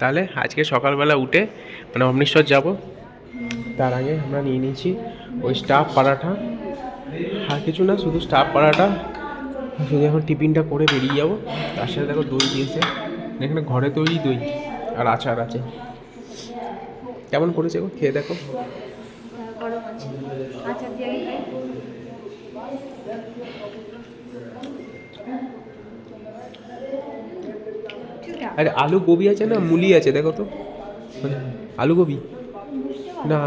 তাহলে আজকে সকালবেলা উঠে মানে অমৃতসর যাব। তার আগে আমরা নিয়ে নিয়েছি ওই স্টাফ পাড়াটা। আর কিছু না, শুধু স্টাফ পাড়াটা। শুধু এখন টিফিনটা করে বেরিয়ে যাব। তার সাথে দেখো দই দিয়েছে। এখানে ঘরে তৈরি দই আর আচার আছে। কেমন করেছে গো? খেয়ে দেখো গরম আছে আচার দিয়ে আগে খাই ঠিকঠাক আরে আলু গোবি আছে না, মুলি আছে, দেখো তো। মানে আলু গোবি? না,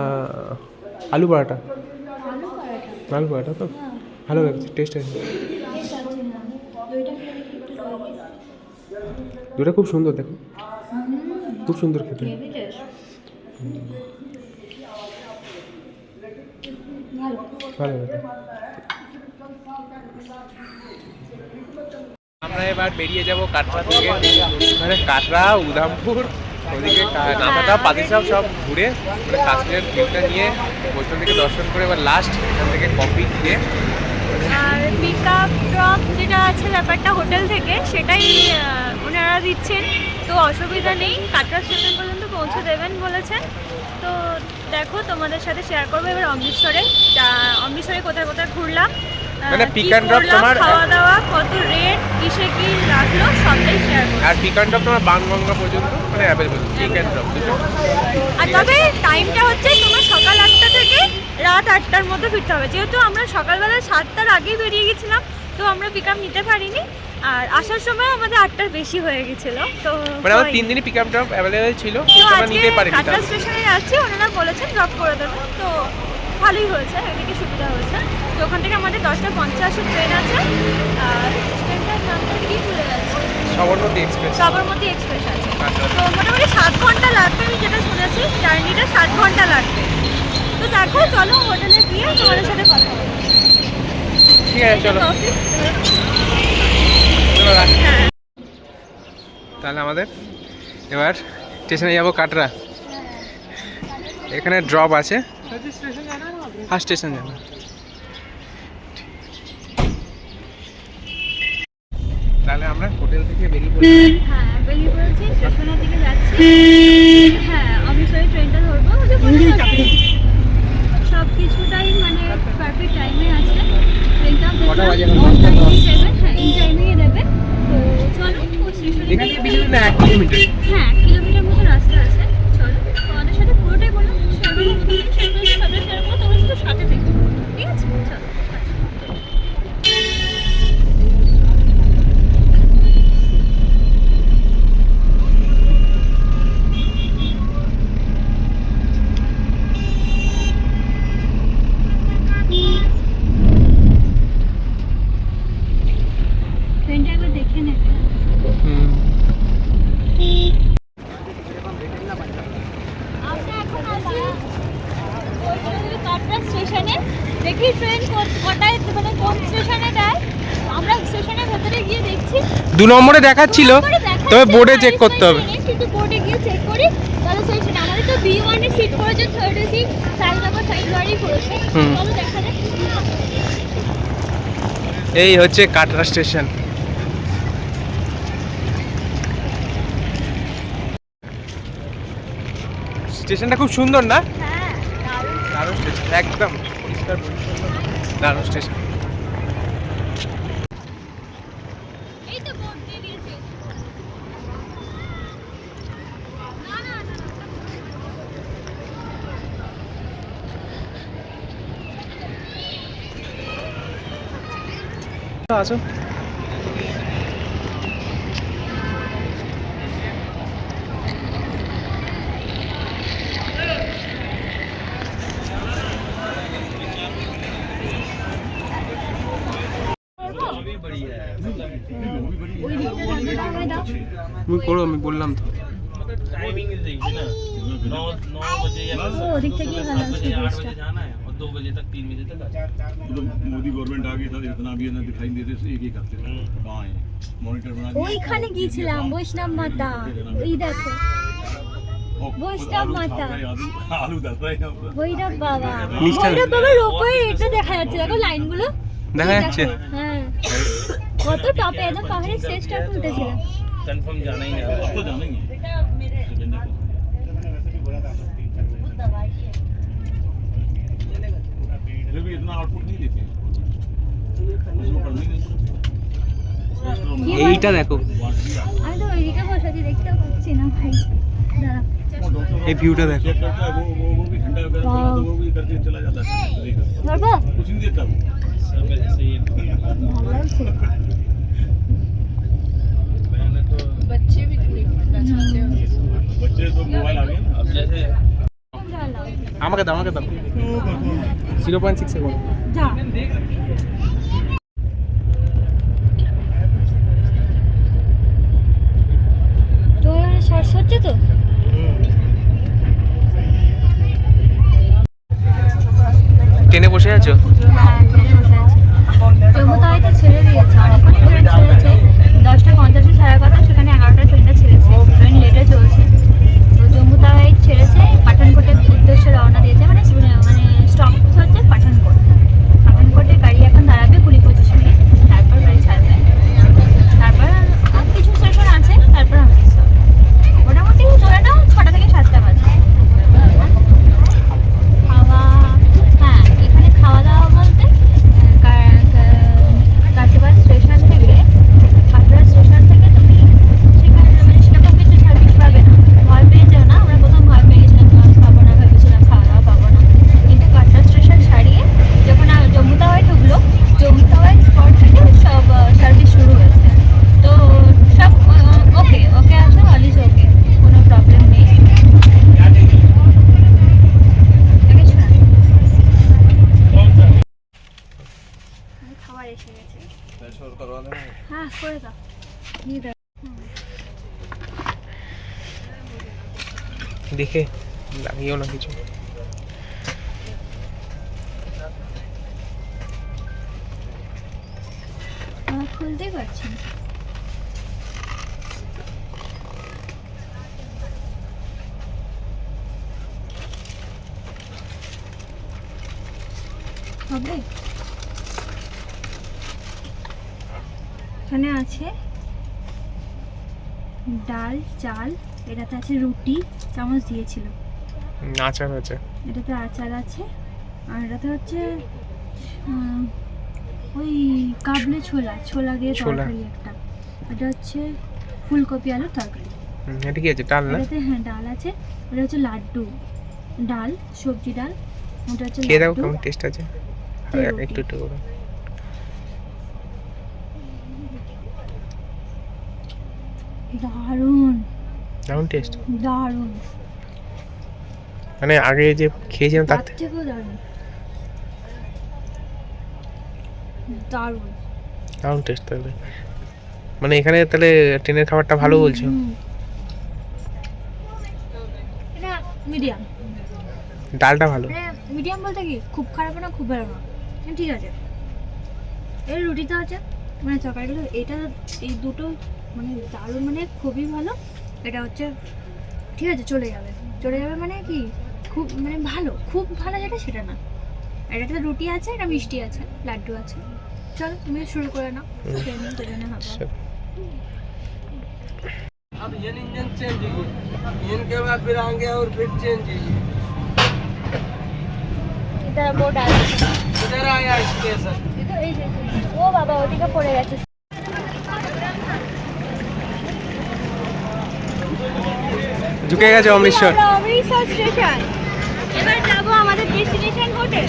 আলু পরাঠা আলু পরাঠা তো? ভালো লাগছে টেস্ট আছে। দুটা খুব সুন্দর, দেখো। খুব সুন্দর খেতে। ভালো ভালো লাগে আমরা এবার বেরিয়ে যাব কাটরা থেকে। মানে কাটরা উধামপুর, ওদিকে নামাটা পাতিসাব সব ঘুরে মানে কাশ্মীরের ভিউটা নিয়ে বৈষ্ণব থেকে দর্শন করে এবার লাস্ট এখান থেকে কফি খেয়ে। আর পিক আপ যেটা আছে ব্যাপারটা হোটেল থেকে, সেটাই ওনারা দিচ্ছেন। তো অসুবিধা নেই কাটরা স্টেশন পর্যন্ত পৌঁছে দেবেন বলেছেন। তো দেখো, তোমাদের সাথে শেয়ার করব এবার অমৃতসরে। অমৃতসরে কোথায় কোথায় ঘুরলাম? মানে কি pick and drop করলাম, তোমার- খাওয়া দাওয়া কত রেট কিসে কি লাগল সবটাই শেয়ার করব আর পিকান ড্রপ তোমার বানগঙ্গা পর্যন্ত মানে অ্যাভেলেবল পিক অ্যান্ড ড্রপ দুটো। আর তবে টাইমটা হচ্ছে তোমার সকাল আটটা থেকে রাত আটটার মধ্যে ফিরতে হবে। যেহেতু আমরা সকালবেলা সাতটার আগেই বেরিয়ে গেছিলাম তো আমরা পিক আপ নিতে পারিনি। আর আসার সময় আমাদের আটটার বেশি হয়ে গেছিল তো মানে আমার ওই- তিন দিনই পিক আপ ড্রপ অ্যাভেলেবেল ছিল তো আমরা নিতে পারিনি কাটরা। স্টেশনে যাচ্ছি ওনারা বলেছেন ড্রপ করে দেবেন তো ভালোই হয়েছে এদিকে সুবিধা হয়েছে। তো ওখান থেকে আমাদের দশটা পঞ্চাশের ট্রেন আছে। আর ট্রেনটার নামটা কি ভুলে যাচ্ছে? সবরমতী এক্সপ্রেস সবরমতী এক্সপ্রেস আছে। আচ্ছা। তো মোটামুটি সাত ঘণ্টা লাগবে আমি যেটা শুনেছি জার্নিটা সাত ঘণ্টা লাগবে। তো দেখো চলো হোটেলে গিয়ে তোমাদের সাথে কথা বলব ঠিক আছে চলো। হ্যাঁ। তাহলে আমাদের এবার স্টেশনে যাব কাটরা। এখানে ড্রপ আছে। হ্যাঁ স্টেশন যাব। তাহলে আমরা হোটেল থেকে বেরিয়ে পড়ি। হ্যাঁ বেরিয়ে পড়েছি স্টেশনের দিকে যাচ্ছি। হ্যাঁ অমৃতসরে ট্রেনটা ধরবো। সব কিছুটাই মানে পারফেক্ট টাইমে আছে। ট্রেনটাও কটা বাজে দেখলাম এখন? অন টাইমেই দেবে হ্যাঁ ইন টাইমেই দেবে তো চলো ও স্টেশনে এখান থেকে বেশি দূর না এক কিলোমিটার হ্যাঁ এক কিলোমিটার মতো রাস্তা আছে চলো তোমাদের সাথে পুরোটাই বললাম শেয়ার করব শেয়ার করব সাথে শেয়ার করব তোমার সাথে সাথে থেকো ঠিক আছে চলো ট্রেনটা একবার দেখে নেবে হুম আমরা এখন আছি বৈষ্ণবী কাটরা স্টেশনে দেখি ট্রেন কটায় মানে কোন স্টেশনে দেয় আমরা স্টেশনের ভেতরে গিয়ে দেখছি। দু নম্বরে দেখাচ্ছিল তবে বোর্ডে চেক করতে হবে। কিন্তু বোর্ডে গিয়ে চেক করি। তাহলে সেই সিট আমাদের তো বি ওয়ানে সিট পড়েছে third AC side number side বাড়ি পড়েছে। চলো দেখা যাক। এই হচ্ছে কাটরা স্টেশন স্টেশনটা খুব সুন্দর না? হ্যাঁ দারুণ স্টেশন একদম। পরিষ্কার পরিচ্ছন্ন। দারুণ স্টেশন আসো ওই দিকটা রান্নাটা আমায় দাও তুমি করো আমি বললাম তো टाइमिंग देखिए ना नौ नौ बजे या फिर ও ওদিক থেকে सुबह ভালো सात আছে बजे आठ ড্রেসটা बजे जाना है और दो बजे तक तीन बजे तक आ जाना है। तो मोदी गवर्नमेंट आ गई था इतना भी ना दिखाई नहीं देते थे एक एक हफ्ते हम्म। कहाँ है मॉनिटर बना दिया ওইখানে গিয়েছিলাম বৈষ্ণব মাতা ওই দেখো और বৈষ্ণব आलू माता। छाप रहे हैं, आलू आलू दस रहे हैं ऊपर। ভৈরব বাবা নিচটা- ভৈরব বাবার ওপরে এটা দেখা যাচ্ছে দেখো লাইনগুলো দেখা যাচ্ছে কত টপে একদম পাহাড়ের শেষটা খুলতেছিলাম কনফার্ম জানাই না কত জানাই এইটা দেখো এই ভিউটা দেখো আমাকে দাও আমাকে দাও। জিরো পয়েন্ট সিক্স হচ্ছে তো? ট্রেনে বসে আছো? জম্মুতাওয়াইতে ছেড়ে দিয়েছে। দশটা পঞ্চাশে ছাড়ার কথা সেখানে এগারোটা ট্রেনটা ছেড়েছে ট্রেন লেটে চলছে তো জম্মুতাওয়াই ছেড়েছে পাঠানকোটের উদ্দেশ্যে রওনা দিয়েছে মানে মানে স্টপ হচ্ছে পাঠানকোট পাঠানকোটে গাড়ি এখন দাঁড়াবে কুড়ি পঁচিশ মিনিট তারপর গাড়ি ছাড়বে তারপর আর কিছু স্টেশন আছে তারপর অমৃতসর মোটামুটি ধরে নাও ছটা থেকে সাতটা বাজে খাওয়া হ্যাঁ এখানে খাওয়া দাওয়া বলতে কাটিবার স্টেশন থেকে কাটিবার স্টেশন থেকে তুমি সেখানে মানে সেরকম কিছু সার্ভিস পাবে না ভয় পেয়ে যাও না আমরা প্রথম ভয় পেয়ে গেছিলাম মাছ পাবো না ভেবেছিলাম খাওয়া দাওয়া পাবো না কিন্তু কাটরা স্টেশন ছাড়িয়ে যখন আর জম্মু তাওয়ায় ঢুকলো জম্মু তাওয়ায় পর থেকে সব সার্ভিস শুরু হয়েছে তো সব ওকে ওকে আছে অল ইজ ওকে কোনো প্রবলেম নেই দেখেছ না খাবার এসে গেছে হ্যাঁ করে দাও দিয়ে দাও দেখে লাগিও না কিছু আমার খুলতেই পারছি না হবে এখানে আছে ডাল চাল এটাতে আছে রুটি চামচ দিয়েছিল। আচার আছে এটাতে আচার আছে আর এটাতে হচ্ছে ওই কাবলে ছোলা ছোলা দিয়ে তরকারি একটা। এটা হচ্ছে ফুলকপি আলুর তরকারি। এটা কি আছে ডাল না? এটাতে হ্যাঁ ডাল আছে এটা হচ্ছে লাড্ডু। ডাল সবজি ডাল ওটা হচ্ছে খেয়ে দেখো কেমন টেস্ট আছে। একটু একটু করে। দারুণ। কেমন টেস্ট দারুণ। মানে আগে যে খেয়েছিলাম তার থেকেও দারুণ। দারুণ। কেমন টেস্ট তাহলে। মানে এখানে তাহলে ট্রেনের খাবারটা ভালো বলছো? মিডিয়াম ডালটা ভালো? মানে মিডিয়াম বলতে কি খুব খারাপ না খুব ভালো না? হ্যাঁ, ঠিক আছে। এর রুটিটা আছে মানে তরকারিগুলো এটা এই দুটো মানে দারুণ মানে খুবই ভালো এটা হচ্ছে ঠিক আছে চলে যাবে চলে যাবে মানে কি খুব মানে ভালো খুব ভালো যেটা সেটা না আর একটা রুটি আছে এটা মিষ্টি আছে লাড্ডু আছে চলো তুমি শুরু করে নাও খেয়ে নিই দুজনে হবে চল। अब ये इंजन चेंज है इनके बाद फिर आगे और फिर चेंज है এটা বোর্ড আছে इधर आया स्टेशन এটা এই যে ও বাবা ওদিকে পড়ে গেছে ঢুকে গেছে অমৃতসর। অমৃতসর স্টেশন। এবার যাব আমাদের ডেস্টিনেশন হোটেল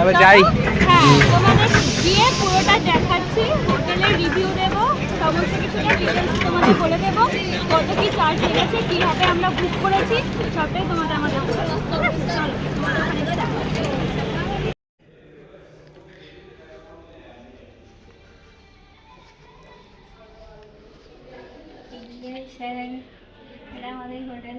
এবার যাই। হ্যাঁ তোমাদের গিয়ে পুরোটা দেখাচ্ছি। হোটেলের রিভিউ দেবো সমস্ত কিছুটা ডিটেলস তোমাদের বলে দেবো। কত কি চার্জ লেগেছে কীভাবে আমরা বুক করেছি সবটাই তোমাদের আমাদের বলে দেবো। চলো তোমাদের ওখানে গিয়ে দেখাচ্ছি। এটা আমাদের হোটেল